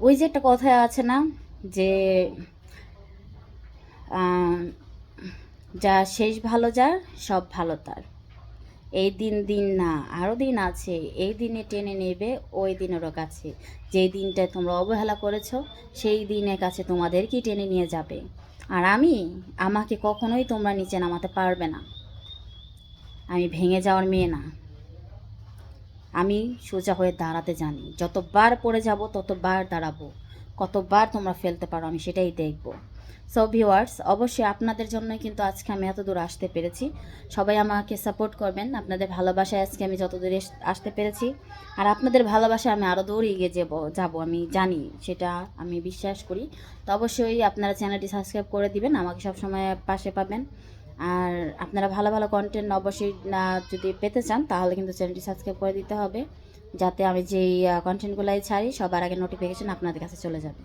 ওই যে একটা কথায় আছে না যে যা শেষ ভালো যার, সব ভালো তার। এই দিন দিন না আরও দিন আছে, এই দিনে টেনে নেবে, ওই দিনেরও কাছে। যেই দিনটায় তোমরা অবহেলা করেছ, সেই দিনের কাছে তোমাদেরকেই টেনে নিয়ে যাবে? আর আমি, আমাকে কখনোই তোমরা নিচে নামাতে পারবে না। আমি ভেঙে যাওয়ার মেয়ে না। আমি সোজা হয়ে দাঁড়াতে জানি। যতবার পড়ে যাব, ততবার দাঁড়াবো। কতবার তোমরা ফেলতে পারো, আমি সেটাই দেখব। সো ভিউয়ার্স অবশ্যই আপনাদের জন্য কিন্তু আজকে আমি এত দূর আসতে পেরেছি। সবাই আমাকে সাপোর্ট করবেন। আপনাদের ভালোবাসায় আজকে আমি যত দূরে আসতে পেরেছি। আর আপনাদের ভালোবাসায় আমি আরও দূর এগিয়ে যাব যাব, আমি জানি, সেটা আমি বিশ্বাস করি। তো অবশ্যই আপনারা চ্যানেলটি সাবস্ক্রাইব করে দিবেন, আমাকে সবসময় পাশে পাবেন। আর আপনারা ভালো ভালো কন্টেন্ট অবশ্যই যদি পেতে চান, তাহলে কিন্তু চ্যানেলটি সাবস্ক্রাইব করে দিতে হবে। যাতে আমি যেই কন্টেন্টগুলাই ছাড়ি, সবার আগে নোটিফিকেশন আপনাদের কাছে চলে যাবে।